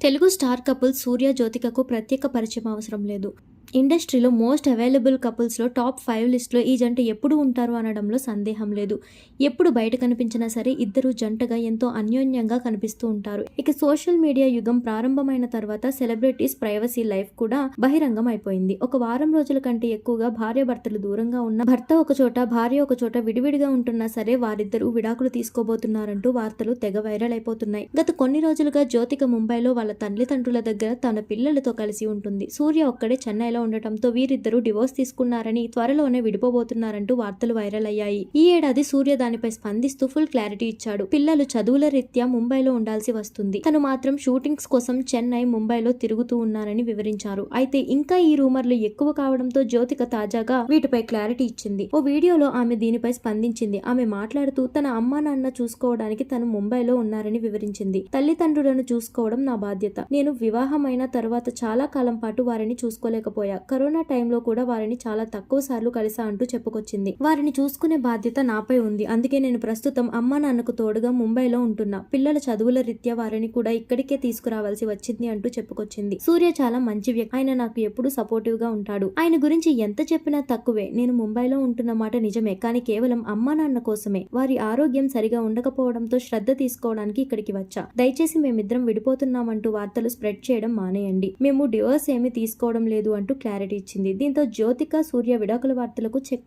Telugu star couple Surya జ్యోతికకు ప్రత్యేక పరిచయం అవసరం లేదు. ఇండస్ట్రీలో మోస్ట్ అవైలబుల్ కపుల్స్లో టాప్ ఫైవ్ లిస్ట్లో ఈ జంట ఎప్పుడు ఉంటారు అనడంలో సందేహం లేదు. ఎప్పుడు బయట కనిపించినా సరే ఇద్దరు జంటగా ఎంతో అన్యోన్యంగా కనిపిస్తూ ఉంటారు. ఇక సోషల్ మీడియా యుగం ప్రారంభమైన తర్వాత సెలబ్రిటీస్ ప్రైవసీ లైఫ్ కూడా బహిరంగం అయిపోయింది. ఒక వారం రోజుల కంటే ఎక్కువగా భార్య భర్తలు దూరంగా ఉన్న భర్త ఒక చోట భార్య ఒక చోట విడివిడిగా ఉంటున్నా సరే వారిద్దరూ విడాకులు తీసుకోబోతున్నారంటూ వార్తలు తెగ వైరల్ అయిపోతున్నాయి. గత కొన్ని రోజులుగా జ్యోతిక ముంబైలో వాళ్ళ తల్లిదండ్రుల దగ్గర తన పిల్లలతో కలిసి ఉంటుంది. సూర్య ఒక్కడే చెన్నై చెన్నైలో ఉండటంతో వీరిద్దరూ డివోర్స్ తీసుకున్నారని త్వరలోనే విడిపోబోతున్నారంటూ వార్తలు వైరల్ అయ్యాయి. ఈ ఏడాది సూర్య దానిపై స్పందిస్తూ ఫుల్ క్లారిటీ ఇచ్చాడు. పిల్లలు చదువుల రీత్యా ముంబైలో ఉండాల్సి వస్తుంది. తను మాత్రం షూటింగ్స్ కోసం చెన్నై ముంబైలో తిరుగుతూ ఉన్నారని వివరించారు. అయితే ఇంకా ఈ రూమర్లు ఎక్కువ కావడంతో జ్యోతిక తాజాగా వీటిపై క్లారిటీ ఇచ్చింది. ఓ వీడియోలో ఆమె దీనిపై స్పందించింది. ఆమె మాట్లాడుతూ తన అమ్మా నాన్న చూసుకోవడానికి తను ముంబైలో ఉన్నారని వివరించింది. తల్లిదండ్రులను చూసుకోవడం నా బాధ్యత. నేను వివాహమైన తర్వాత చాలా కాలం పాటు వారిని చూసుకోలేకపోయా కరోనా టైంలో కూడా వారిని చాలా తక్కువ సార్లు కలిసా అంటూ చెప్పుకొచ్చింది. వారిని చూసుకునే బాధ్యత నాపై ఉంది. అందుకే నేను ప్రస్తుతం అమ్మా నాన్నకు తోడుగా ముంబైలో ఉంటున్నా. పిల్లల చదువుల రీత్యా వారిని కూడా ఇక్కడికే తీసుకురావాల్సి వచ్చింది అంటూ చెప్పుకొచ్చింది. సూర్య చాలా మంచి వ్యక్తి. ఆయన నాకు ఎప్పుడు సపోర్టివ్గా ఉంటాడు. ఆయన గురించి ఎంత చెప్పినా తక్కువే. నేను ముంబైలో ఉంటున్న మాట నిజమే. కానీ కేవలం అమ్మా నాన్న కోసమే. వారి ఆరోగ్యం సరిగా ఉండకపోవడంతో శ్రద్ధ తీసుకోవడానికి ఇక్కడికి వచ్చా. దయచేసి మేమిద్దరం విడిపోతున్నామంటూ వార్తలు స్ప్రెడ్ చేయడం మానేయండి. మేము డివోర్స్ ఏమీ తీసుకోవడం లేదు అంటూ క్లారిటీ ఇచ్చింది. దీంతో జ్యోతిక సూర్య విడాకుల వార్తలకు చెక్